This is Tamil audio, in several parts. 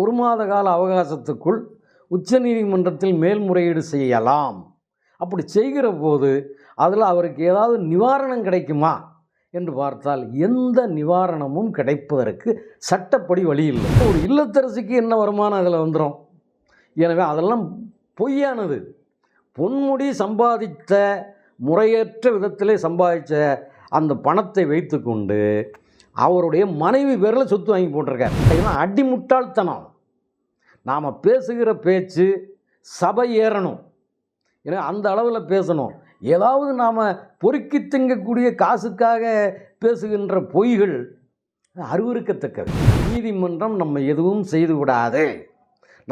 ஒரு மாத கால அவகாசத்துக்குள் உச்சநீதிமன்றத்தில் மேல்முறையீடு செய்யலாம். அப்படி செய்கிற போது அதில் அவருக்கு ஏதாவது நிவாரணம் கிடைக்குமா என்று பார்த்தால் எந்த நிவாரணமும் கிடைப்பதற்கு சட்டப்படி வழி இல்லை. ஒரு இல்லத்தரசிக்கு என்ன வருமானம் அதில் வந்துடும் எனவே அதெல்லாம் பொய்யானது. பொன்முடி சம்பாதித்த முறையற்ற விதத்திலே சம்பாதித்த அந்த பணத்தை வைத்துக்கொண்டு அவருடைய மனைவி பேரில் சொத்து வாங்கி போட்டிருக்கார். அடிமுட்டாள்தனம். நாம் பேசுகிற பேச்சு சபை ஏறணும். ஏன்னா அந்த அளவில் பேசணும். ஏதாவது நாம் பொறுக்கி திங்கக்கூடிய காசுக்காக பேசுகின்ற பொய்கள் அருவருக்கத்தக்கது நீதிமன்றம் நம்ம எதுவும் செய்து விடாது.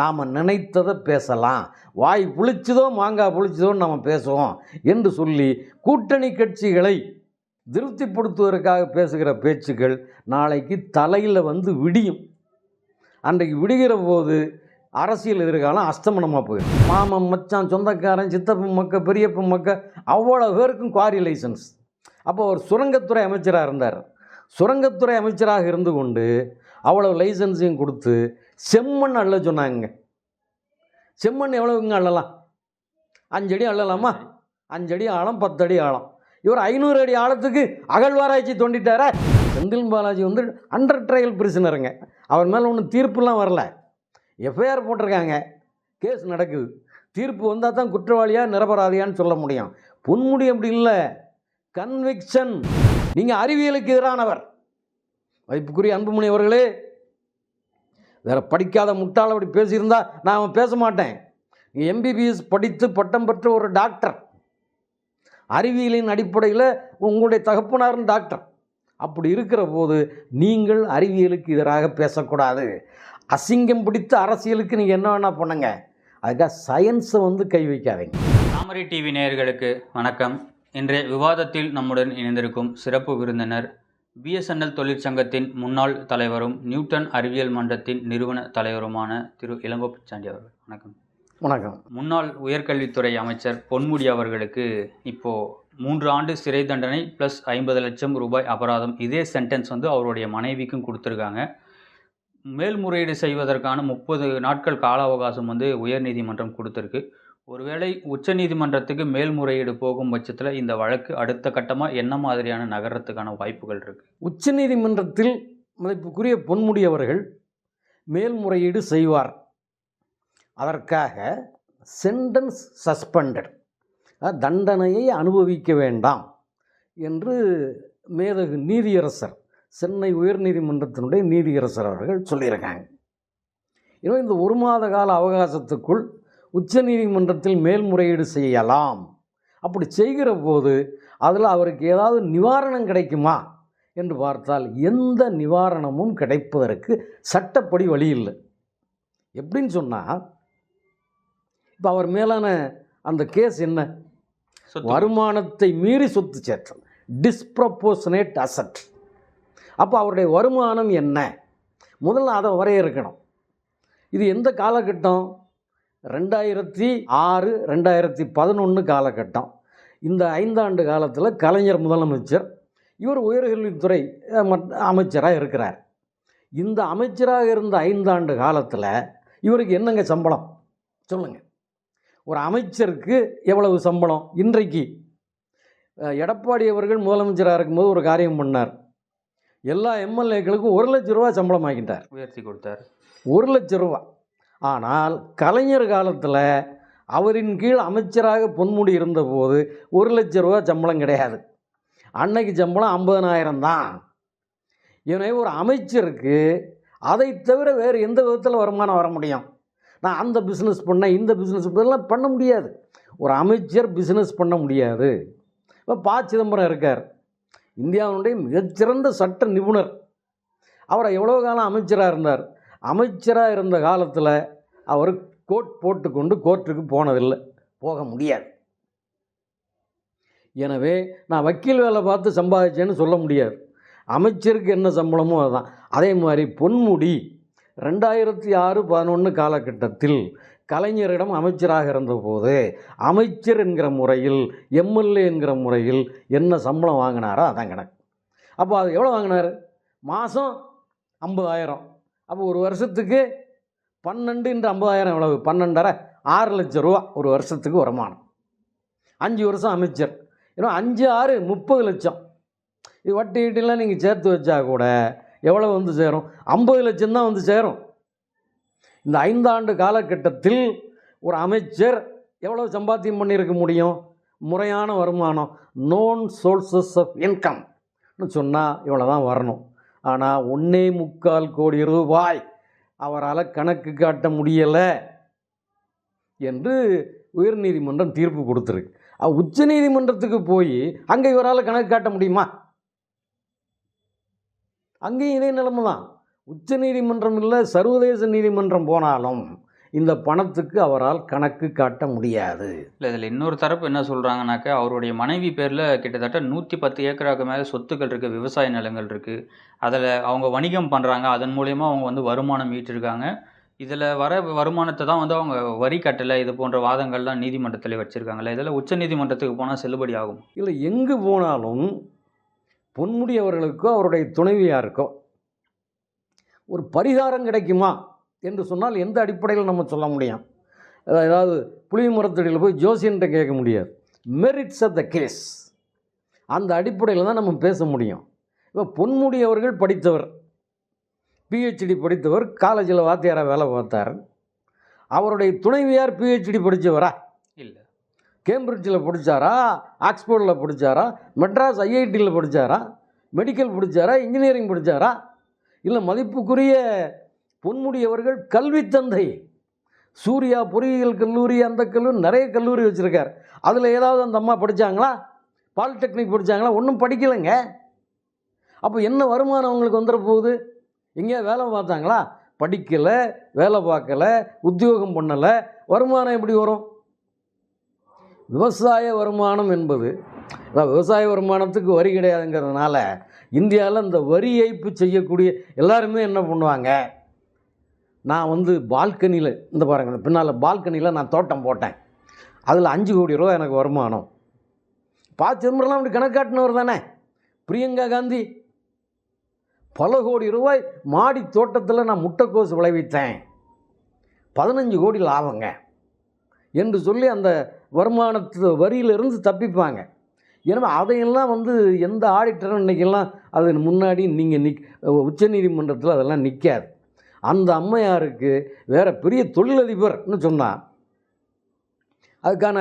நாம் நினைத்ததை பேசலாம். வாய் புளிச்சதோ மாங்காய் புளிச்சதோன்னு நம்ம பேசுவோம் என்று சொல்லி கூட்டணி கட்சிகளை திருப்திப்படுத்துவதற்காக பேசுகிற பேச்சுக்கள் நாளைக்கு தலையில் வந்து விடியும். அன்றைக்கு விடுகிற போது அரசியல் எதிர்காலம் அஸ்தமனமாக போயிடும். மாமன் மச்சான் சொந்தக்காரன் சித்தப்பன் மக்க பெரியப்பன் மக்க அவ்வளோ பேருக்கும் குவாரி லைசன்ஸ். அப்போ அவர் சுரங்கத்துறை அமைச்சராக இருந்தார். சுரங்கத்துறை அமைச்சராக இருந்து கொண்டு அவ்வளோ லைசன்ஸையும் கொடுத்து செம்மண் அள்ள சொன்னாங்க. செம்மண் எவ்வளவுங்க அள்ளலாம்? அஞ்சடி அள்ளலாமா? அஞ்சடி ஆழம் பத்தடி ஆழம். இவர் ஐநூறு அடி ஆழத்துக்கு அகழ்வாராய்ச்சி தோண்டிட்டாரா? செந்தில் பாலாஜி வந்து அண்டர் ட்ரையல் பிரிசினருங்க அவர் மேலே ஒன்றும் தீர்ப்புலாம் வரல. எஃப்ஐஆர் போட்டிருக்காங்க. கேஸ் நடக்குது. தீர்ப்பு வந்தால் தான் குற்றவாளியாக நிரபராதியான்னு சொல்ல முடியும். பொன்முடி அப்படி இல்லை. கன்விக்ஷன் நீங்கள் அறிவியலுக்கு எதிரானவர். வைப்புக்குரிய அன்புமணி அவர்களே வேற படிக்காத முட்டாள் அப்படி பேசியிருந்தா நான் பேச மாட்டேன். நீங்கள் எம்பிபிஎஸ் படித்து பட்டம் பெற்ற ஒரு டாக்டர் அறிவியலின் அடிப்படையில் உங்களுடைய தகப்பனாரும் டாக்டர். அப்படி இருக்கிற போது நீங்கள் அறிவியலுக்கு எதிராக பேசக்கூடாது. அசிங்கம் பிடித்த அரசியலுக்கு நீங்கள் என்ன வேணால் பண்ணுங்க. அதுக்காக சயின்ஸை வந்து கை வைக்காதீங்க. தாமரை டிவி நேயர்களுக்கு வணக்கம். இன்றைய விவாதத்தில் நம்முடன் இணைந்திருக்கும் சிறப்பு விருந்தினர் பிஎஸ்என்எல் தொழிற்சங்கத்தின் முன்னாள் தலைவரும் நியூட்டன் அறிவியல் மன்றத்தின் நிறுவன தலைவருமான திரு இளங்கோ பிச்சாண்டி அவர்கள். வணக்கம். வணக்கம். முன்னாள் உயர்கல்வித்துறை அமைச்சர் பொன்முடி அவர்களுக்கு இப்போ மூன்று ஆண்டு சிறை தண்டனை ப்ளஸ் ஐம்பது லட்சம் ரூபாய் அபராதம். இதே சென்டென்ஸ் வந்து அவருடைய மனைவிக்கும் கொடுத்துருக்காங்க. மேல்முறையீடு செய்வதற்கான முப்பது நாட்கள் கால அவகாசம் வந்து உயர்நீதிமன்றம் கொடுத்துருக்கு. ஒருவேளை உச்சநீதிமன்றத்துக்கு மேல்முறையீடு போகும் பட்சத்தில் இந்த வழக்கு அடுத்த கட்டமாக என்ன மாதிரியான நகரத்துக்கான வாய்ப்புகள் இருக்குது உச்சநீதிமன்றத்தில் மதிப்புக்குரிய பொன்முடி அவர்கள் மேல்முறையீடு செய்வார். அதற்காக சென்டென்ஸ் சஸ்பெண்டட் தண்டனையை அனுபவிக்க வேண்டாம் என்று மேதகு நீதியரசர் சென்னை உயர்நீதிமன்றத்தினுடைய நீதியரசர் அவர்கள் சொல்லியிருக்காங்க. எனவே இந்த ஒரு மாத கால அவகாசத்துக்குள் உச்சநீதிமன்றத்தில் மேல்முறையீடு செய்யலாம். அப்படி செய்கிற போது அதில் அவருக்கு ஏதாவது நிவாரணம் கிடைக்குமா என்று பார்த்தால் எந்த நிவாரணமும் கிடைப்பதற்கு சட்டப்படி வழி இல்லை. எப்படின்னு சொன்னால் இப்போ அவர் மேலான அந்த கேஸ் என்ன? வருமானத்தை மீறி சொத்து சேர்த்தல். டிஸ்ப்ரப்போர்ஷனேட் அசட் அப்போ அவருடைய வருமானம் என்ன? முதல்ல அதை வரையறுக்கணும் இது எந்த காலகட்டம்? ரெண்டாயிரத்தி ஆறு ரெண்டாயிரத்தி பதினொன்று காலகட்டம். இந்த ஐந்தாண்டு காலத்தில் கலைஞர் முதலமைச்சர் இவர் உயர்கல்வித்துறை மற்ற அமைச்சராக இருக்கிறார். இந்த அமைச்சராக இருந்த ஐந்தாண்டு காலத்தில் இவருக்கு என்னங்க சம்பளம்? சொல்லுங்கள் ஒரு அமைச்சருக்கு எவ்வளவு சம்பளம்? இன்றைக்கு. எடப்பாடி அவர்கள் முதலமைச்சராக இருக்கும்போது ஒரு காரியம் பண்ணார். எல்லா எம்எல்ஏக்களுக்கும் ஒரு லட்ச ரூபா சம்பளம் ஆக்கிட்டார் உயர்த்தி கொடுத்தார். ஒரு லட்ச ரூபா. ஆனால் கலைஞர் காலத்தில் அவரின் கீழ் அமைச்சராக பொன்முடி இருந்தபோது ஒரு லட்ச ரூபா சம்பளம் கிடையாது. அன்னைக்கு சம்பளம் ஐம்பதனாயிரம் தான். எனவே ஒரு அமைச்சருக்கு அதை தவிர வேறு எந்த விதத்தில் வருமானம் வர முடியும்? நான் அந்த பிஸ்னஸ் பண்ணேன் இந்த பிஸ்னஸ் பண்ணலாம் பண்ண முடியாது. ஒரு அமைச்சர் பிஸ்னஸ் பண்ண முடியாது. இப்போ ப சிதம்பரம் இருக்கார். இந்தியாவினுடைய மிகச்சிறந்த சட்ட நிபுணர். அவர் எவ்வளோ காலம் அமைச்சராக இருந்தார்? அமைச்சராக இருந்த காலத்தில் அவர் கோட் போட்டுக்கொண்டு கோர்ட்டுக்கு போனதில்லை. போக முடியாது. எனவே நான் வக்கீல் வேலை பார்த்து சம்பாதிச்சேன்னு சொல்ல முடியாது. அமைச்சருக்கு என்ன சம்பளமோ அதுதான் அதே மாதிரி பொன்முடி ரெண்டாயிரத்தி ஆறு பதினொன்று காலகட்டத்தில் கலைஞரிடம் அமைச்சராக இருந்தபோது அமைச்சர் என்கிற முறையில் எம்எல்ஏ என்கிற முறையில் என்ன சம்பளம் வாங்கினாரோ அதான் கணக்கு. அப்போ அது எவ்வளோ வாங்கினார்? மாதம் ஐம்பதாயிரம். அப்போ ஒரு வருஷத்துக்கு பன்னெண்டு இன்று ஐம்பதாயிரம் எவ்வளவு? பன்னெண்டரை. ஆறு லட்சம் ரூபா ஒரு வருஷத்துக்கு வருமானம். அஞ்சு வருஷம் அமைச்சர். ஏன்னா அஞ்சு ஆறு முப்பது லட்சம். இது வட்டி கிட்டிலாம் நீங்கள் சேர்த்து வச்சா கூட எவ்வளோ வந்து சேரும்? ஐம்பது லட்சம் தான் வந்து சேரும். இந்த ஐந்தாண்டு காலகட்டத்தில் ஒரு அமைச்சர் எவ்வளோ சம்பாத்தியம் பண்ணியிருக்க முடியும்? முறையான வருமானம். நோன் சோர்சஸ் ஆஃப் இன்கம்னு சொன்னால் இவ்வளோ தான் வரணும். ஆனால் ஒன்றே முக்கால் கோடி ரூபாய் அவரால் கணக்கு காட்ட முடியலை என்று உயர்நீதிமன்றம் தீர்ப்பு கொடுத்துருக்கு. உச்ச உச்சநீதிமன்றத்துக்கு போய் அங்கே இவரால் கணக்கு காட்ட முடியுமா? அங்கேயும் இதே நிலைமை தான் உச்சநீதிமன்றம் இல்லை சர்வதேச நீதிமன்றம் போனாலும் இந்த பணத்துக்கு அவரால் கணக்கு காட்ட முடியாது. இல்லை இதில் இன்னொரு தரப்பு என்ன சொல்கிறாங்கனாக்கா அவருடைய மனைவி பேரில் கிட்டத்தட்ட நூற்றி பத்து ஏக்கராக்கு மேலே சொத்துக்கள் இருக்குது விவசாய நிலங்கள் இருக்குது அதில் அவங்க வணிகம் பண்ணுறாங்க அதன் மூலயமா அவங்க வந்து வருமானம் ஈட்டிருக்காங்க. இதில் வர வருமானத்தை தான் வந்து அவங்க வரி கட்டலை இது போன்ற வாதங்கள்லாம் நீதிமன்றத்தில் வச்சுருக்காங்களே இதில் உச்ச நீதிமன்றத்துக்கு போனால் செல்லுபடி ஆகும் இல்லை எங்கு போனாலும் பொன்முடி அவர்களுக்கோ அவருடைய துணைவியாருக்கோ ஒரு பரிகாரம் கிடைக்குமா என்று சொன்னால் எந்த அடிப்படையில் நம்ம சொல்ல முடியும்? அதாவது ஏதாவது புளிய மரத்தடியில் போய் ஜோசியன்ட்ட கேட்க முடியாது. மெரிட்ஸ் ஆஃப் த கேஸ் அந்த அடிப்படையில் தான் நம்ம பேச முடியும். இப்போ பொன்முடி அவர்கள் படித்தவர். பிஹெச்டி படித்தவர். காலேஜில் வாத்தியாராக வேலை பார்த்தார். அவருடைய துணைவியார் பிஹெச்டி படித்தவரா? இல்லை. கேம்பிரிட்ஜில் படித்தாரா? ஆக்ஸ்போர்டில் படித்தாரா? மெட்ராஸ் ஐஐடியில் படித்தாரா? மெடிக்கல் படித்தாரா? இன்ஜினியரிங் படித்தாரா? இல்லை மதிப்புக்குரிய பொன்முடியவர்கள் கல்வி தந்தை. சூர்யா பொறியியல் கல்லூரி அந்த கல்லூரி நிறைய கல்லூரி வச்சுருக்கார். அதில் ஏதாவது அந்த அம்மா படித்தாங்களா பாலிடெக்னிக் படித்தாங்களா ஒன்றும் படிக்கலைங்க. அப்போ என்ன வருமானம் அவங்களுக்கு வந்துட போகுது? எங்கேயா வேலை பார்த்தாங்களா? படிக்கலை வேலை பார்க்கல உத்தியோகம் பண்ணலை. வருமானம் எப்படி வரும்? விவசாய வருமானம் என்பது. விவசாய வருமானத்துக்கு வரி கிடையாதுங்கிறதுனால இந்தியாவில் இந்த வரி ஏய்ப்பு செய்யக்கூடிய எல்லாருமே என்ன பண்ணுவாங்க? நான் வந்து பால்கனியில் இந்த பாருங்கள் பின்னால் பால்கனியில் நான் தோட்டம் போட்டேன். அதில் அஞ்சு கோடி ரூபா எனக்கு வருமானம். பா சிதம்பரம்லாம் அப்படி கணக்காட்டினவர் தானே? பிரியங்கா காந்தி. பல கோடி ரூபாய் மாடி தோட்டத்தில் நான் முட்டைக்கோசு விளைவித்தேன். பதினஞ்சு கோடி லாபங்க. என்று சொல்லி அந்த வருமானத்து வரியிலிருந்து தப்பிப்பாங்க. எனவே அதையெல்லாம் வந்து எந்த ஆடிட்டரும் இன்றைக்கெல்லாம் அது முன்னாடி நீங்கள் நிக் உச்சநீதிமன்றத்தில் அதெல்லாம் நிற்காது அந்த அம்மையாருக்கு வேறு பெரிய தொழிலதிபர்னு சொன்னால் அதுக்கான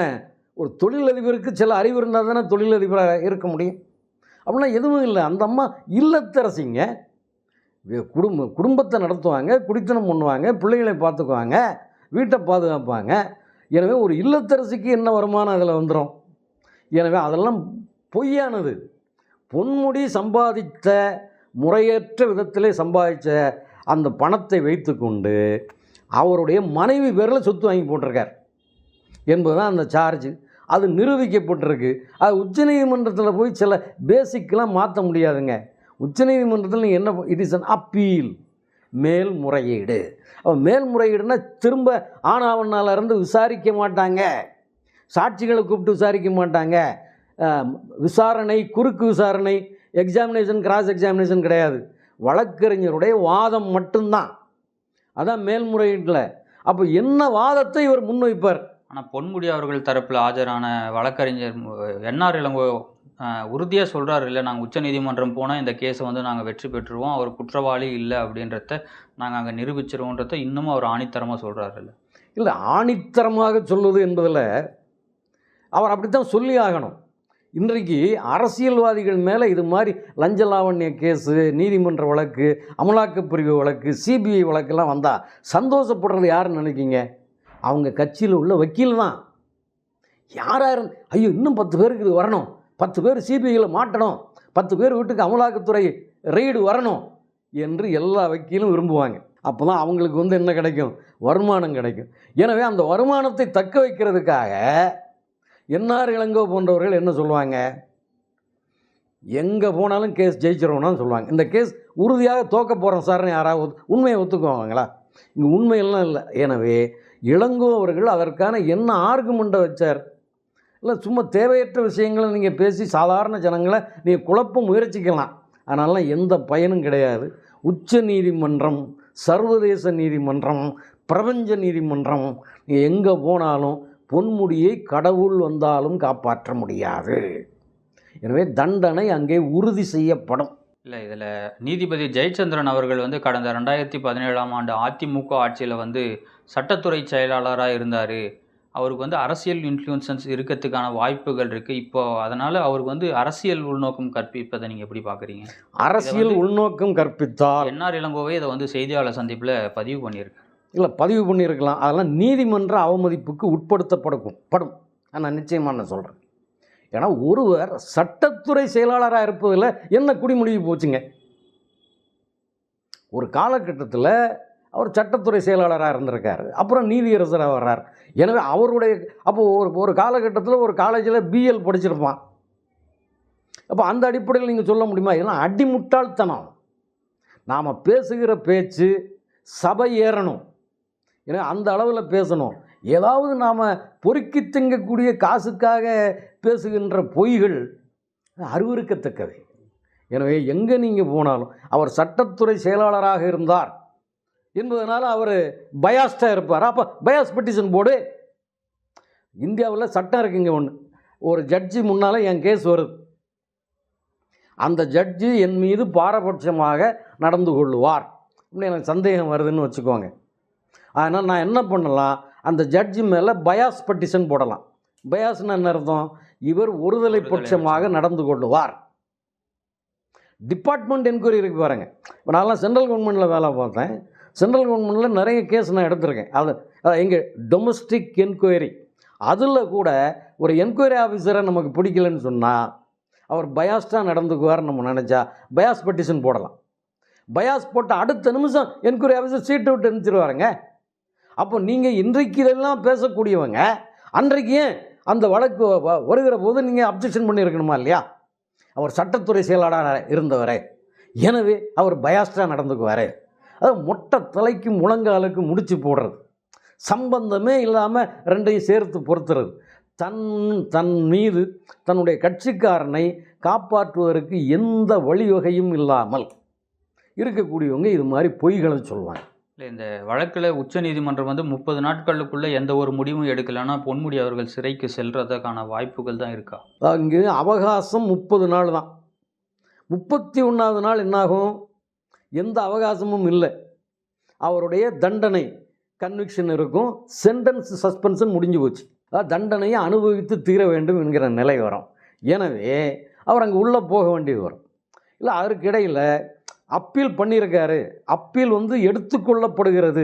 ஒரு தொழிலதிபருக்கு சில அறிவு இருந்தால் தானே தொழிலதிபராக இருக்க முடியும். அப்படின்னா எதுவும் இல்லை. அந்த அம்மா இல்லத்தரசிங்க. குடும்ப குடும்பத்தை நடத்துவாங்க குடித்தனம் பண்ணுவாங்க பிள்ளைகளை பார்த்துக்குவாங்க வீட்டை பாதுகாப்பாங்க. எனவே ஒரு இல்லத்தரசிக்கு என்ன வருமானம் அதில் வந்துடும் எனவே அதெல்லாம் பொய்யானது. பொன்முடி சம்பாதித்த முறையற்ற விதத்திலே சம்பாதித்த அந்த பணத்தை வைத்துக்கொண்டு அவருடைய மனைவி பேரில் சொத்து வாங்கி போட்டிருக்கார். என்பதுதான் அந்த சார்ஜ் அது நிரூபிக்கப்பட்டிருக்கு. அது உச்சநீதிமன்றத்தில் போய் சில பேசிக்கெலாம் மாற்ற முடியாதுங்க. உச்சநீதிமன்றத்தில் நீங்கள் என்ன இட் இஸ் அன் அப்பீல் மேல்முறையீடு அப்போ மேல்முறையீடுனா திரும்ப ஆனாவண்ணால இருந்து விசாரிக்க மாட்டாங்க. சாட்சிகளை கூப்பிட்டு விசாரிக்க மாட்டாங்க. விசாரணை குறுக்கு விசாரணை எக்ஸாமினேஷன் கிராஸ் எக்ஸாமினேஷன் கிடையாது. வழக்கறிஞருடைய வாதம் மட்டும்தான். அதான் மேல்முறையீட்டில். அப்போ என்ன வாதத்தை இவர் முன்வைப்பார்? ஆனால் பொன்முடி அவர்கள் தரப்பில் ஆஜரான வழக்கறிஞர் என்ஆர் இளங்கோ உறுதியாக சொல்கிறாரு இல்லை நாங்கள் உச்சநீதிமன்றம் போனால் இந்த கேஸை வந்து நாங்கள் வெற்றி பெற்றுருவோம். அவர் குற்றவாளி இல்லை அப்படின்றத நாங்கள் அங்கே நிரூபிச்சிருவோன்றத இன்னமும் அவர் ஆணித்தரமாக சொல்கிறாரு இல்லை. இல்லை ஆணித்தரமாக சொல்வது என்பதில் அவர் அப்படித்தான் சொல்லி ஆகணும். இன்றைக்கு அரசியல்வாதிகள் மேலே இது மாதிரி லஞ்ச லாவண்ய கேஸு நீதிமன்ற வழக்கு அமலாக்கப்பிரிவு வழக்கு சிபிஐ வழக்கெல்லாம் வந்தால் சந்தோஷப்படுறது யாருன்னு நினைக்கிங்க அவங்க கட்சியில் உள்ள வக்கீல் தான். யாராக இருந்து ஐயோ இன்னும் பத்து பேருக்கு இது வரணும். பத்து பேர் சிபிஐயில் மாட்டணும். பத்து பேர் வீட்டுக்கு அமலாக்கத்துறை ரெய்டு வரணும் என்று எல்லா வக்கீலும் விரும்புவாங்க. அப்போ தான் அவங்களுக்கு வந்து என்ன கிடைக்கும்? வருமானம் கிடைக்கும். எனவே அந்த வருமானத்தை தக்க வைக்கிறதுக்காக என்ஆர் இளங்கோ போன்றவர்கள் என்ன சொல்லுவாங்க? எங்கே போனாலும் கேஸ் ஜெயிச்சிருவோம்னு சொல்லுவாங்க. இந்த கேஸ் உறுதியாக தோக்க போகிறோம் சார்னு யாராவது ஒத்து- உண்மையை ஒத்துக்குவாங்களா? இங்கே உண்மையெல்லாம் இல்லை. எனவே இளங்கோ அவர்கள் அதற்கான என்ன ஆர்குமெண்ட்டை வச்சார்? இல்லை சும்மா தேவையற்ற விஷயங்களை நீங்கள் பேசி சாதாரண ஜனங்களை நீங்கள் குழப்ப முயற்சிக்கலாம். அதனால எந்த பயனும் கிடையாது. உச்ச நீதிமன்றம் சர்வதேச நீதிமன்றம் பிரபஞ்ச நீதிமன்றம் நீ எங்கே போனாலும் பொன்முடியை கடவுள் வந்தாலும் காப்பாற்ற முடியாது. எனவே தண்டனை அங்கே உறுதி செய்யப்படும். இல்லை இதில் நீதிபதி ஜெயச்சந்திரன் அவர்கள் வந்து கடந்த ரெண்டாயிரத்தி பதினேழாம் ஆண்டு அதிமுக ஆட்சியில் வந்து சட்டத்துறை செயலாளராக இருந்தார். அவருக்கு வந்து அரசியல் இன்ஃப்ளூயன்சன்ஸ் இருக்கிறதுக்கான வாய்ப்புகள் இருக்குது இப்போ அதனால் அவருக்கு வந்து அரசியல் உள்நோக்கம் கற்பிப்பதை நீங்கள் எப்படி பார்க்குறீங்க அரசியல் உள்நோக்கம் கற்பித்தால் என்ஆர் இளங்கோவே இதை வந்து செய்தியாளர் சந்திப்பில் பதிவு பண்ணியிருக்கு இல்லை பதிவு பண்ணியிருக்கலாம். அதெல்லாம் நீதிமன்ற அவமதிப்புக்கு உட்படுத்தப்படும் படும். நான் நிச்சயமாக நான் சொல்கிறேன் ஏன்னா ஒருவர் சட்டத்துறை செயலாளராக இருப்பதில் என்ன குடிமொழிவு போச்சுங்க? ஒரு காலகட்டத்தில் அவர் சட்டத்துறை செயலாளராக இருந்திருக்கார். அப்புறம் நீதியரசராக வர்றார் எனவே அவருடைய அப்போது ஒரு ஒரு காலகட்டத்தில் ஒரு காலேஜில் பிஎல் படிச்சிருப்பான். அப்போ அந்த அடிப்படையில் நீங்கள் சொல்ல முடியுமா? இதெல்லாம் அடிமுட்டாள்தனம். நாம் பேசுகிற பேச்சு சபை ஏறணும். ஏன்னா அந்த அளவில் பேசணும். ஏதாவது நாம் பொறுக்கி திங்கக்கூடிய காசுக்காக பேசுகின்ற பொய்கள் அருவருக்கத்தக்கவை. எனவே எங்கே நீங்கள் போனாலும் அவர் சட்டத்துறை செயலாளராக இருந்தார் என்பதனால் அவர் பயாஸ்டாக இருப்பார். அப்போ பயாஸ் பெட்டிஷன் போடு. இந்தியாவில் சட்டம் இருக்குங்க ஒன்று ஒரு ஜட்ஜி முன்னால் என் கேஸ் வருது. அந்த ஜட்ஜி என் மீது பாரபட்சமாக நடந்து கொள்ளுவார். இப்படி எனக்கு சந்தேகம் வருதுன்னு வச்சுக்கோங்க. அதனால் நான் என்ன பண்ணலாம்? அந்த ஜட்ஜி மேலே பயாஸ் பெட்டிஷன் போடலாம். பயாஸ்னு என்ன அர்த்தம்? இவர் ஒருதலை பட்சமாக நடந்து கொள்ளுவார். டிபார்ட்மெண்ட் என்கொயரி இருக்கு பாருங்க. இப்போ நான்லாம் சென்ட்ரல் கவர்மெண்ட்டில் வேலை பார்த்தேன். சென்ட்ரல் கவர்மெண்ட்டில் நிறைய கேஸ் நான் எடுத்திருக்கேன். அது எங்கே டொமஸ்டிக் என்கொயரி அதில் கூட ஒரு என்கொயரி ஆஃபீஸரை நமக்கு பிடிக்கலன்னு சொன்னால் அவர் பயாஸ்டாக நடந்துக்குவார் நம்ம நினச்சா பயாஸ் பெட்டிஷன் போடலாம். பயாஸ் போட்ட அடுத்த நிமிஷம் என்கொயரி ஆஃபீஸர் சீட்டை விட்டு எழுந்திருவாருங்க அப்போ நீங்கள் இன்றைக்கு இதெல்லாம் பேசக்கூடியவங்க அன்றைக்கு ஏன் அந்த வழக்கு வ- வருகிற போது நீங்கள் அப்ஜெக்ஷன் பண்ணியிருக்கணுமா இல்லையா? அவர் சட்டத்துறை செயலாளராக இருந்தவரே. எனவே அவர் பயாஸ்டாக நடந்துக்குவார். அது மொட்டை தலைக்கு முழங்காலுக்கு முடிச்சு போடுறது. சம்பந்தமே இல்லாமல் ரெண்டையும் சேர்த்து பொறுத்துறது. தன் தன் மீது தன்னுடைய கட்சிக்காரனை காப்பாற்றுவதற்கு எந்த வழிவகையும் இல்லாமல் இருக்கக்கூடியவங்க இது மாதிரி பொய்களை சொல்லுவாங்க இல்லை இந்த வழக்கில் உச்சநீதிமன்றம் வந்து முப்பது நாட்களுக்குள்ளே எந்த ஒரு முடிவும் எடுக்கலைன்னா பொன்முடி அவர்கள் சிறைக்கு செல்றதுக்கான வாய்ப்புகள் தான் இருக்கா? அங்கு அவகாசம் முப்பது நாள் தான். முப்பத்தி ஒன்றாவது நாள் என்னாகும்? எந்த அவகாசமும் இல்லை. அவருடைய தண்டனை கன்விக்ஷன் இருக்கும். சென்டென்ஸ் சஸ்பென்ஷன் முடிஞ்சு போச்சு. தண்டனையை அனுபவித்து தீர வேண்டும் என்கிற நிலை வரும். எனவே அவர் அங்கே உள்ளே போக வேண்டியது வரும். இல்லை அதற்கிடையில் அப்பீல் பண்ணியிருக்காரு. அப்பீல் வந்து எடுத்துக்கொள்ளப்படுகிறது.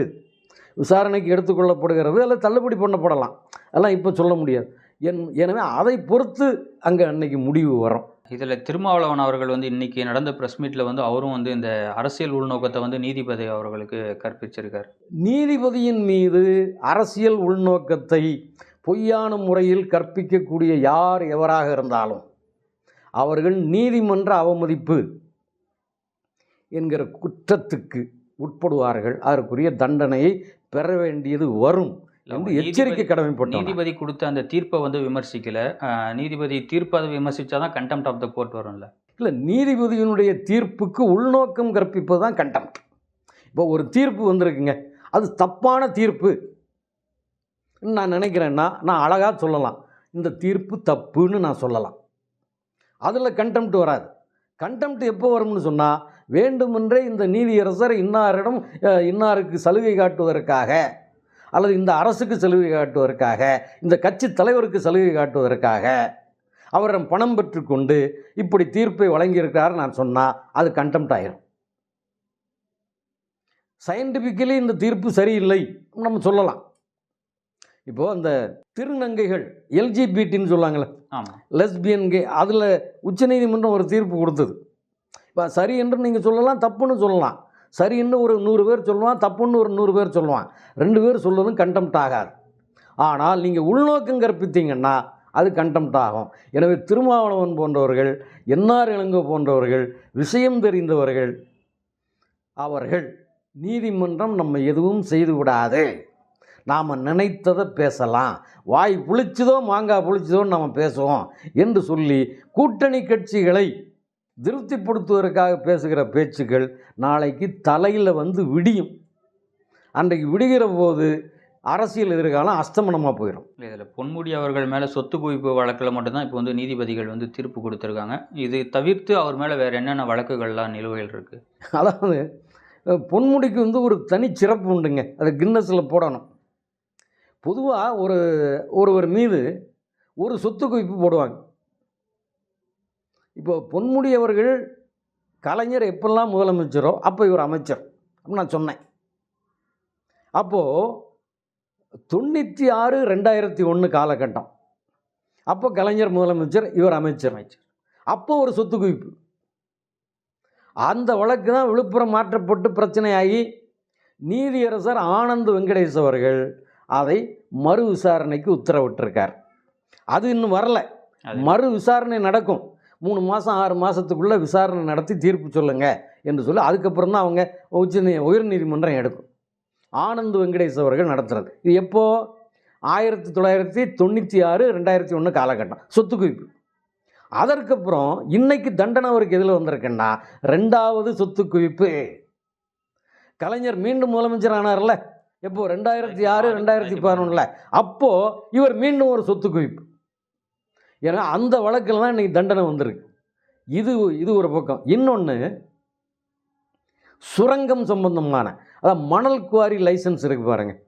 விசாரணைக்கு எடுத்துக்கொள்ளப்படுகிறது அல்லது தள்ளுபடி பண்ணப்படலாம். அதெல்லாம் இப்போ சொல்ல முடியாது. என் எனவே அதை பொறுத்து அங்கே அன்னைக்கு முடிவு வரும். இதில் திருமாவளவன் அவர்கள் வந்து இன்னைக்கு நடந்த ப்ரெஸ் மீட்டில் வந்து அவரும் வந்து இந்த அரசியல் உள்நோக்கத்தை வந்து நீதிபதி அவர்களுக்கு கற்பிச்சிருக்கார். நீதிபதியின் மீது அரசியல் உள்நோக்கத்தை பொய்யான முறையில் கற்பிக்கக்கூடிய யார் எவராக இருந்தாலும் அவர்கள் நீதிமன்ற அவமதிப்பு என்கிற குற்றத்துக்கு உட்படுவார்கள். அதற்குரிய தண்டனையை பெற வேண்டியது வரும் என்று எச்சரிக்கை கடமைப்பட்டவர் நீதிபதி கொடுத்த அந்த தீர்ப்பை வந்து விமர்சிக்கல. நீதிபதி தீர்ப்பை அதை விமர்சிச்சாதான் கண்டெம்ட் ஆஃப் த கோர்ட் வரும்ல. இல்லை நீதிபதியினுடைய தீர்ப்புக்கு உள்நோக்கம் கற்பிப்பது தான் கண்டெம்ட் இப்போ ஒரு தீர்ப்பு வந்திருக்குங்க. அது தப்பான தீர்ப்பு. நான் நினைக்கிறேன்னா நான் அழகாக சொல்லலாம். இந்த தீர்ப்பு தப்புன்னு நான் சொல்லலாம். அதில் கண்டெம்ட் வராது. கண்டெம்ட் எப்போ வரும்னு சொன்னால் வேண்டுமென்றே இந்த நீதியரசர் இன்னாரிடம் இன்னாருக்கு சலுகை காட்டுவதற்காக அல்லது இந்த அரசுக்கு சலுகை காட்டுவதற்காக இந்த கட்சி தலைவருக்கு சலுகை காட்டுவதற்காக அவரிடம் பணம் பெற்றுக்கொண்டு இப்படி தீர்ப்பை வழங்கியிருக்கிறார் நான் சொன்னால் அது கண்டெம்ட் ஆயிரும். சயின்டிஃபிக்கலி இந்த தீர்ப்பு சரியில்லை நம்ம சொல்லலாம். இப்போது அந்த திருநங்கைகள் எல்ஜிபிடின்னு சொல்லுவாங்களே லெஸ்பியன் கே அதில் உச்சநீதிமன்றம் ஒரு தீர்ப்பு கொடுத்தது. இப்போ சரி என்று நீங்கள் சொல்லலாம் தப்புன்னு சொல்லலாம். சரின்னு ஒரு நூறு பேர் சொல்லுவான் தப்புன்னு ஒரு நூறு பேர் சொல்லுவான். ரெண்டு பேர் சொல்லுவதும் கண்டெம்ட் ஆகாது. ஆனால் நீங்கள் உள்நோக்கம் கற்பித்தீங்கன்னா அது கண்டெம்ட் ஆகும். எனவே திருமாவளவன் போன்றவர்கள் என்ஆர் இளங்கோ போன்றவர்கள் விஷயம் தெரிந்தவர்கள் அவர்கள் நீதிமன்றம் நம்ம எதுவும் செய்து விடாது. நாம் நினைத்ததை பேசலாம். வாய் புளிச்சதோ மாங்காய் புளிச்சதோன்னு நம்ம பேசுவோம் என்று சொல்லி கூட்டணி கட்சிகளை திருப்திப்படுத்துவதற்காக பேசுகிற பேச்சுக்கள் நாளைக்கு தலையில் வந்து விடியும். அன்றைக்கு விடுகிற போது அரசியல் எதிர்காலம் அஸ்தமனமாக போயிடும் இல்லை இதில் பொன்முடி அவர்கள் மேலே சொத்து குவிப்பு வழக்கில் மட்டும்தான் இப்போ வந்து நீதிபதிகள் வந்து தீர்ப்பு கொடுத்துருக்காங்க. இது தவிர்த்து அவர் மேலே வேறு என்னென்ன வழக்குகள்லாம் நிலுவையில் இருக்குது அதாவது பொன்முடிக்கு வந்து ஒரு தனி சிறப்பு உண்டுங்க. அதை கின்னஸில் போடணும். பொதுவாக ஒரு ஒருவர் மீது ஒரு சொத்து குவிப்பு போடுவாங்க. இப்போ பொன்முடி அவர்கள் கலைஞர் எப்பெல்லாம் முதலமைச்சரோ அப்போ இவர் அமைச்சர் அப்படின்னு நான் சொன்னேன். அப்போது தொண்ணூற்றி ஆறு ரெண்டாயிரத்தி ஒன்று காலகட்டம். அப்போ கலைஞர் முதலமைச்சர் இவர் அமைச்சர். அமைச்சர் அப்போ ஒரு சொத்து குவிப்பு. அந்த வழக்கு தான் விழுப்புரம் மாற்றப்பட்டு பிரச்சனையாகி நீதியரசர் ஆனந்த் வெங்கடேஷ் அவர்கள் அதை மறு விசாரணைக்கு உத்தரவிட்டிருக்கார். அது இன்னும் வரல. மறு விசாரணை நடக்கும். மூணு மாதம் ஆறு மாதத்துக்குள்ளே விசாரணை நடத்தி தீர்ப்பு சொல்லுங்கள் என்று சொல்லி அதுக்கப்புறம் தான் அவங்க உச்ச நீ உயர்நீதிமன்றம் எடுக்கும். ஆனந்த் வெங்கடேஷ் அவர்கள் நடத்துகிறது இது எப்போது ஆயிரத்தி தொள்ளாயிரத்தி தொண்ணூற்றி ஆறு ரெண்டாயிரத்தி ஒன்று காலகட்டம். சொத்து குவிப்பு. அதற்கப்புறம் இன்னைக்கு தண்டனை அவருக்கு எதில் வந்திருக்குன்னா ரெண்டாவது சொத்து குவிப்பு. கலைஞர் மீண்டும் முதலமைச்சர் ஆனார்ல. எப்போ? ரெண்டாயிரத்தி ஆறு ரெண்டாயிரத்தி பதினொன்றில் அப்போது இவர் மீண்டும் ஒரு சொத்து குவிப்பு. ஏன்னா அந்த வழக்கில் தான் இன்றைக்கி தண்டனை வந்திருக்கு. இது இது ஒரு பக்கம். இன்னொன்று சுரங்கம் சம்பந்தமான அதாவது மணல் குவாரி லைசன்ஸ் இருக்கு பாருங்கள்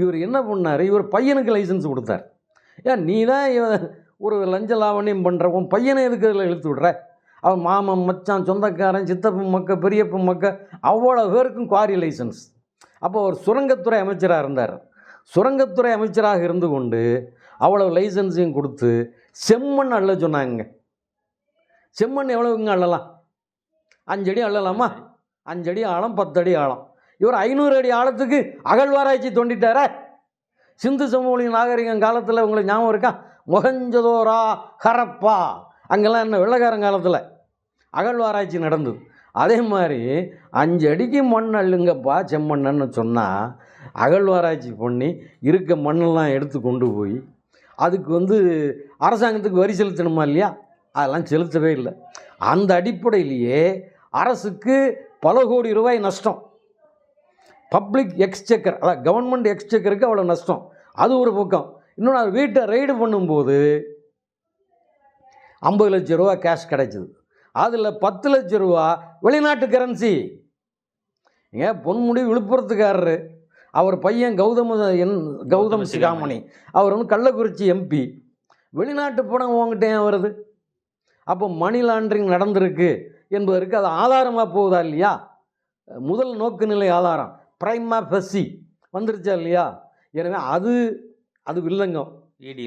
இவர் என்ன பண்ணார்? இவர் பையனுக்கு லைசன்ஸ் கொடுத்தார். ஏன் நீ தான் ஒரு லஞ்ச லாவணியம் பண்ணுற உன் பையனை எதுக்கு அதில் இழுத்து விடுற? அவன் மாமன் மச்சான் சொந்தக்காரன் சித்தப்பன் மக்க பெரியப்பன் மக்க அவ்வளோ பேருக்கும் குவாரி லைசன்ஸ். அப்போ ஒரு சுரங்கத்துறை அமைச்சராக இருந்தார். சுரங்கத்துறை அமைச்சராக இருந்து கொண்டு அவ்வளோ லைசன்ஸையும் கொடுத்து செம்மண் அள்ள சொன்னாங்க. செம்மண் எவ்வளவுங்க அள்ளலாம்? அஞ்சடி அள்ளலாமா? அஞ்சடி ஆழம் பத்தடி ஆழம். இவர் ஐநூறு அடி ஆழத்துக்கு அகழ்வாராய்ச்சி தோண்டிட்டார. சிந்து சமூக நாகரிகம் காலத்தில் உங்களுக்கு ஞாபகம் இருக்கா? மொகஞ்சதோரா ஹரப்பா. அங்கெல்லாம் என்ன வெள்ளக்காரங்காலத்தில் அகழ்வாராய்ச்சி நடந்தது. அதே மாதிரி அஞ்சு அடிக்கு மண் அள்ளுங்கப்பா செம்மண்ணுன்னு சொன்னால் அகழ்வாராய்ச்சி பண்ணி இருக்க மண்ணெல்லாம் எடுத்து கொண்டு போய் அதுக்கு வந்து அரசாங்கத்துக்கு வரி செலுத்தணுமா இல்லையா? அதெல்லாம் செலுத்தவே இல்லை. அந்த அடிப்படையிலேயே அரசுக்கு பல கோடி ரூபாய் நஷ்டம். பப்ளிக் எக்ஸ்செக்கர் அதான் கவர்மெண்ட் எக்ஸ்செக்கருக்கு அவ்வளோ நஷ்டம். அது ஒரு பக்கம். இன்னொன்று அது வீட்டை ரைடு பண்ணும்போது ஐம்பது லட்ச ரூபா கேஷ் கிடைச்சிது. அதில் பத்து லட்ச ரூபா வெளிநாட்டு கரன்சி ஏன்? பொன்முடி விழுப்புரத்துக்காரரு. அவர் பையன் கௌதம என் கௌதம் சிகாமணி. அவர் வந்து கள்ளக்குறிச்சி எம்பி. வெளிநாட்டு பணம் உங்ககிட்ட ஏன் வருது? அப்போ மணி லாண்டரிங் நடந்திருக்கு என்பதற்கு அது ஆதாரமாக போகுதா இல்லையா? முதல் நோக்குநிலை ஆதாரம். பிரைமா ஃபெஸ்ஸி வந்துருச்சா இல்லையா? எனவே அது அது வில்லங்கம்.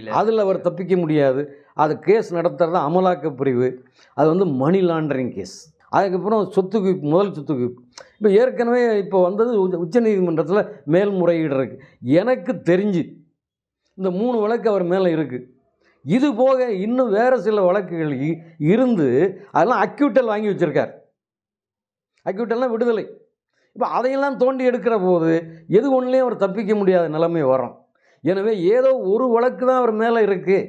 அதில் அவர் தப்பிக்க முடியாது. அது கேஸ் நடத்துறது அமலாக்க பிரிவு. அது வந்து மணி லாண்டரிங் கேஸ் அதுக்கப்புறம் சொத்து குவிப்பு முதல் சொத்து குவிப்பு. இப்போ ஏற்கனவே இப்போ வந்தது உச்ச- உச்சநீதிமன்றத்தில் மேல்முறையீடு இருக்குது எனக்கு தெரிஞ்சு இந்த மூணு வழக்கு அவர் மேலே இருக்குது இது போக இன்னும் வேறு சில வழக்குகள் இருந்து அதெல்லாம் அக்யூட்டல் வாங்கி வச்சுருக்கார். அக்யூட்டல்னால் விடுதலை. இப்போ அதையெல்லாம் தோண்டி எடுக்கிற போது எது ஒன்றுலேயும் அவர் தப்பிக்க முடியாத நிலைமை வரும். எனவே ஏதோ ஒரு வழக்கு தான் அவர் மேலே இருக்குது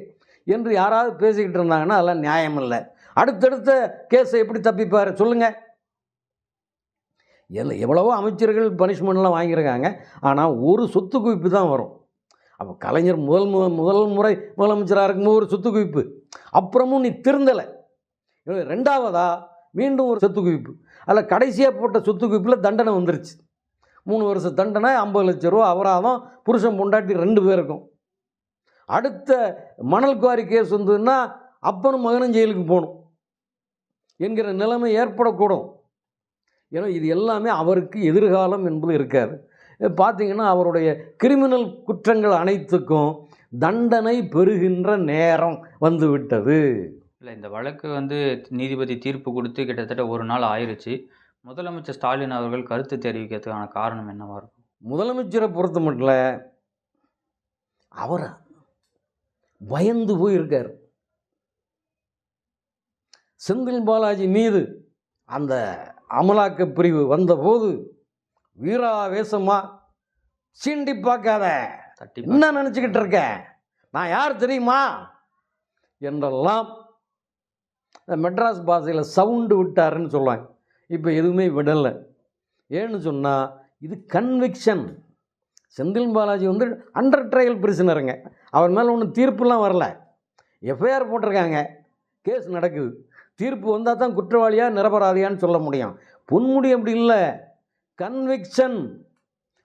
என்று யாராவது பேசிக்கிட்டு இருந்தாங்கன்னா அதெல்லாம் நியாயம் இல்லை. அடுத்தடுத்த கேஸை எப்படி தப்பிப்பார் சொல்லுங்கள் எல்லாம் எவ்வளவோ அமைச்சர்கள் பனிஷ்மெண்ட்லாம் வாங்கியிருக்காங்க. ஆனால் ஒரு சொத்து குவிப்பு தான் வரும். அப்போ கலைஞர் முதல் முதல் முதல் முறை முதலமைச்சராக இருக்கும்போது ஒரு சொத்து குவிப்பு. அப்புறமும் நீ திருந்தலை. ரெண்டாவதா? மீண்டும் ஒரு சொத்து குவிப்பு. அதில் கடைசியாக போட்ட சொத்து குவிப்பில் தண்டனை வந்துருச்சு. மூணு வருஷம் தண்டனை ஐம்பது லட்ச ரூபா அபராதம் புருஷன் பொண்டாட்டி ரெண்டு பேருக்கும். அடுத்த மணல் குவாரி கேஸ் வந்ததுன்னா அப்பனும் மகனும் ஜெயிலுக்கு போகணும். என்கிற நிலைமை ஏற்படக்கூடும். ஏன்னா இது எல்லாமே அவருக்கு எதிர்காலம் என்பது இருக்காது. பார்த்தீங்கன்னா அவருடைய கிரிமினல் குற்றங்கள் அனைத்துக்கும் தண்டனை பெறுகின்ற நேரம் வந்துவிட்டது இல்லை இந்த வழக்கு வந்து நீதிபதி தீர்ப்பு கொடுத்து கிட்டத்தட்ட ஒரு நாள் ஆயிருச்சு. முதலமைச்சர் ஸ்டாலின் அவர்கள் கருத்து தெரிவிக்கிறதுக்கான காரணம் என்னவா இருக்கும்? முதலமைச்சரை பொறுத்த மட்டும் அவர் பயந்து போயிருக்கார். செந்தில் பாலாஜி மீது அந்த அமலாக்க பிரிவு வந்தபோது வீராவேசமா சீண்டி பார்க்காத. என்ன நினச்சிக்கிட்டு இருக்க? நான் யார் தெரியுமா? என்றெல்லாம் மெட்ராஸ் பாஷையில் சவுண்டு விட்டாருன்னு சொல்லுவாங்க. இப்போ எதுவுமே விடலை. ஏன்னு சொன்னால் இது கன்விக்ஷன் செந்தில் பாலாஜி வந்து அண்டர் ட்ரையல் பிரிசனருங்க அவர் மேலே ஒன்றும் தீர்ப்புலாம் வரல. எஃப்ஐஆர் போட்டிருக்காங்க. கேஸ் நடக்குது. தீர்ப்பு வந்தால் தான் குற்றவாளியாக நிரபராதியான்னு சொல்ல முடியும். பொன்முடி அப்படி இல்லை. கன்விக்ஷன்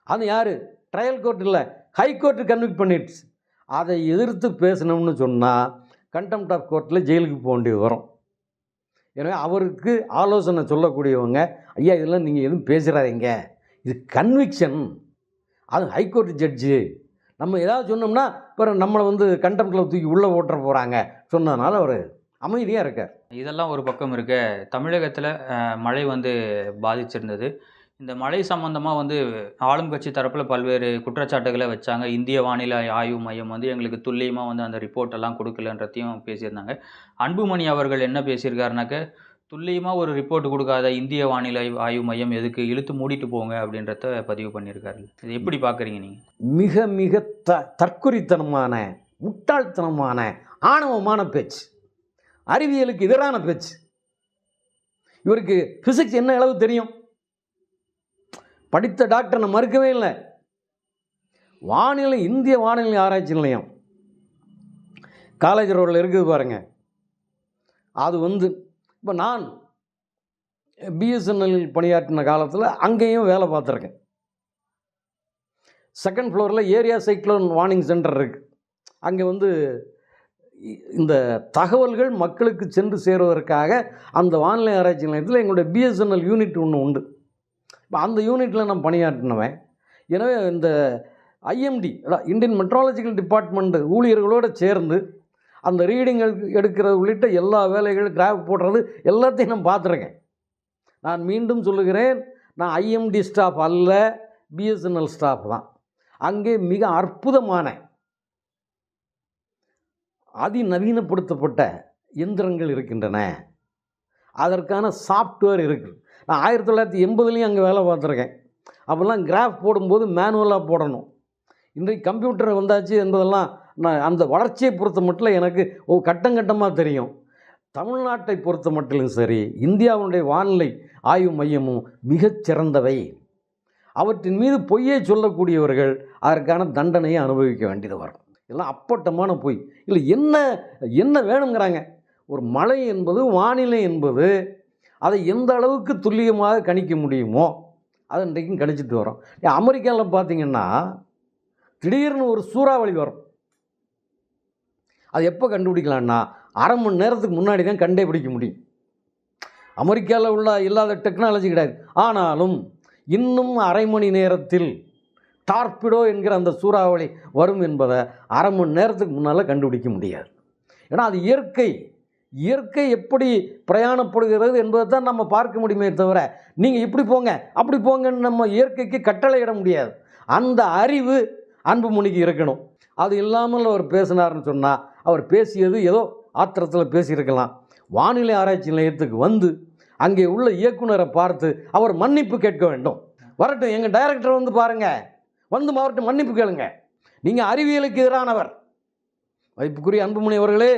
அது யார்? ட்ரையல் கோர்ட் இல்லை. ஹைகோர்ட்டு கன்விக்ட் பண்ணிடுச்சு. அதை எதிர்த்து பேசணும்னு சொன்னால் கண்டெம்ட் ஆஃப் கோர்ட்டில் ஜெயிலுக்கு போக வேண்டியது வரும். எனவே அவருக்கு ஆலோசனை சொல்லக்கூடியவங்க ஐயா இதெல்லாம் நீங்கள் எதுவும் பேசுகிறாதீங்க இது கன்விக்ஷன் அது ஹைகோர்ட் ஜட்ஜு நம்ம ஏதாவது சொன்னோம்னா அப்புறம் நம்மளை வந்து கண்டெம்ட்டில் தூக்கி உள்ளே ஓட்டுற போகிறாங்க சொன்னதுனால அவர் அமைதியாக இருக்கார். இதெல்லாம் ஒரு பக்கம் இருக்க தமிழகத்தில் மழை வந்து பாதிச்சிருந்தது. இந்த மழை சம்பந்தமாக வந்து ஆளும் கட்சி தரப்பில் பல்வேறு குற்றச்சாட்டுகளை வச்சாங்க. இந்திய வானிலை ஆய்வு மையம் வந்து எங்களுக்கு துல்லியமாக வந்து அந்த ரிப்போர்ட் எல்லாம் கொடுக்கலன்றதையும் பேசியிருந்தாங்க. அன்புமணி அவர்கள் என்ன பேசியிருக்காருனாக்க துல்லியமாக ஒரு ரிப்போர்ட் கொடுக்காத இந்திய வானிலை ஆய்வு மையம் எதுக்கு இழுத்து மூடிட்டு போங்க அப்படின்றத பதிவு பண்ணியிருக்காரு. இது எப்படி பார்க்குறீங்க நீங்கள் மிக மிக த தற்குறித்தனமான முட்டாள்தனமான ஆணவமான பேச்சு. அறிவியலுக்கு எதிரான பேச்சு. இவருக்கு ஃபிசிக்ஸ் என்ன அளவு தெரியும்? படித்த டாக்டர் நான் மறுக்கவே இல்லை. வானிலை இந்திய வானிலை ஆராய்ச்சி நிலையம். காலேஜ் ரோடில் இருக்குது பாருங்க. அது வந்து இப்போ நான் பிஎஸ்என்எல் பணியாற்றின காலத்தில் அங்கேயும் வேலை பார்த்துருக்கேன். செகண்ட் ஃப்ளோரில் ஏரியா சைக்ளோன் வார்னிங் சென்டர் இருக்குது அங்கே வந்து இந்த தகவல்கள் மக்களுக்கு சென்று சேருவதற்காக அந்த வானிலை ஆராய்ச்சி நிலையத்தில் எங்களுடைய பிஎஸ்என்எல் யூனிட் ஒன்று உண்டு. இப்போ அந்த யூனிட்டில் நான் பணியாற்றினவன். எனவே இந்த ஐஎம்டி இந்தியன் மெட்ராலஜிக்கல் டிபார்ட்மெண்ட் ஊழியர்களோடு சேர்ந்து அந்த ரீடிங் எடுக்கிறது உள்ளிட்ட எல்லா வேலைகளும் கிராஃப் போடுறது எல்லாத்தையும் நான் பார்த்துருக்கேன். நான் மீண்டும் சொல்லுகிறேன் நான் ஐஎம்டி ஸ்டாஃப் அல்ல பிஎஸ்என்எல் ஸ்டாஃப் தான். அங்கே மிக அற்புதமான அதிநவீனப்படுத்தப்பட்ட இயந்திரங்கள் இருக்கின்றன. அதற்கான சாஃப்ட்வேர் இருக்குது நான் ஆயிரத்தி தொள்ளாயிரத்தி எண்பதுலேயும் அங்கே வேலை பார்த்துருக்கேன். அப்போல்லாம் கிராஃப் போடும்போது மேனுவலாக போடணும். இன்றைக்கு கம்ப்யூட்டர் வந்தாச்சு என்பதெல்லாம் நான் அந்த வளர்ச்சியை பொறுத்த மட்டும் எனக்கு ஓ கட்டம் கட்டமாக தெரியும். தமிழ்நாட்டை பொறுத்த மட்டிலும் சரி இந்தியாவுடைய வானிலை ஆய்வு மையமும் மிகச் சிறந்தவை. அவற்றின் மீது பொய்யை சொல்லக்கூடியவர்கள் அதற்கான தண்டனையை அனுபவிக்க வேண்டியது வரும். எல்லாம் அப்பட்டமான பொய். இல்லை என்ன என்ன வேணுங்கிறாங்க? ஒரு மழை என்பது வானிலை என்பது அதை எந்த அளவுக்கு துல்லியமாக கணிக்க முடியுமோ அதை இன்றைக்கும் கணிச்சிட்டு வரோம் அமெரிக்காவில் பார்த்தீங்கன்னா திடீர்னு ஒரு சூறாவளி வரும். அது எப்போ கண்டுபிடிக்கலாம்னா அரை மணி நேரத்துக்கு முன்னாடி தான் கண்டே பிடிக்க முடியும். அமெரிக்காவில் உள்ள இல்லாத டெக்னாலஜி கிடையாது. ஆனாலும் இன்னும் அரை மணி நேரத்தில் டார்பிடோ என்கிற அந்த சூறாவளி வரும் என்பதை அரை மணி நேரத்துக்கு முன்னால் கண்டுபிடிக்க முடியாது. ஏன்னா அது இயற்கை. இயற்கை எப்படி பிரயாணப்படுகிறது என்பதை தான் நம்ம பார்க்க முடியுமே தவிர நீங்கள் இப்படி போங்க அப்படி போங்கன்னு நம்ம இயற்கைக்கு கட்டளையிட முடியாது. அந்த அறிவு அன்புமணிக்கு இருக்கணும். அது இல்லாமல் அவர் பேசினார்னு சொன்னால் அவர் பேசியது ஏதோ ஆத்திரத்தில் பேசியிருக்கலாம். வானிலை ஆராய்ச்சி நிலையத்துக்கு வந்து அங்கே உள்ள இயக்குனரை பார்த்து அவர் மன்னிப்பு கேட்க வேண்டும். வரட்டும் எங்கள் டைரக்டர் வந்து பாருங்கள் வந்து அவர்கிட்ட மன்னிப்பு கேளுங்க. நீங்கள் அறிவியலுக்கு எதிரானவர். மதிப்புக்குரிய அன்புமணி அவர்களே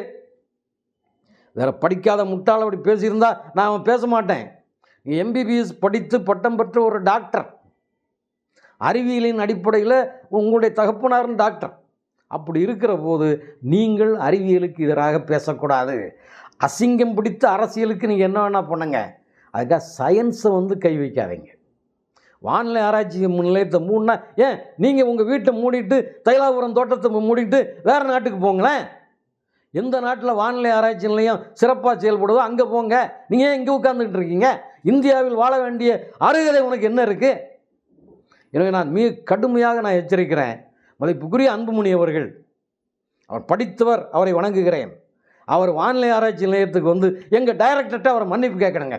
வேறு படிக்காத முட்டாள் அப்படி பேசியிருந்தா நான் அவன் பேச மாட்டேன். எம்பிபிஎஸ் படித்து பட்டம் பெற்ற ஒரு டாக்டர். அறிவியலின் அடிப்படையில் உங்களுடைய தகப்பனாரும் டாக்டர். அப்படி இருக்கிற போது நீங்கள் அறிவியலுக்கு எதிராக பேசக்கூடாது. அசிங்கம் பிடித்த அரசியலுக்கு நீங்கள் என்ன வேணால் பண்ணுங்க. அதுக்காக சயின்ஸை வந்து கை வைக்காதீங்க. வானிலை ஆராய்ச்சி நிலையத்தை மூணுனா ஏன்? நீங்கள் உங்கள் வீட்டை மூடிட்டு தைலாபுரம் தோட்டத்தை மூடிட்டு வேறு நாட்டுக்கு போங்களேன். எந்த நாட்டில் வானிலை ஆராய்ச்சி நிலையம் சிறப்பாக செயல்படுதோ அங்கே போங்க. நீங்கள் ஏன் இங்கே உட்காந்துக்கிட்டு இருக்கீங்க? இந்தியாவில் வாழ வேண்டிய அருகதை உனக்கு என்ன இருக்குது எனவே நான் மிக கடுமையாக நான் எச்சரிக்கிறேன். மதிப்புக்குரிய அன்புமணி அவர்கள் அவர் படித்தவர் அவரை வணங்குகிறேன். அவர் வானிலை ஆராய்ச்சி நிலையத்துக்கு வந்து எங்கள் டைரக்டர்கிட்ட அவரை மன்னிப்பு கேட்கணுங்க.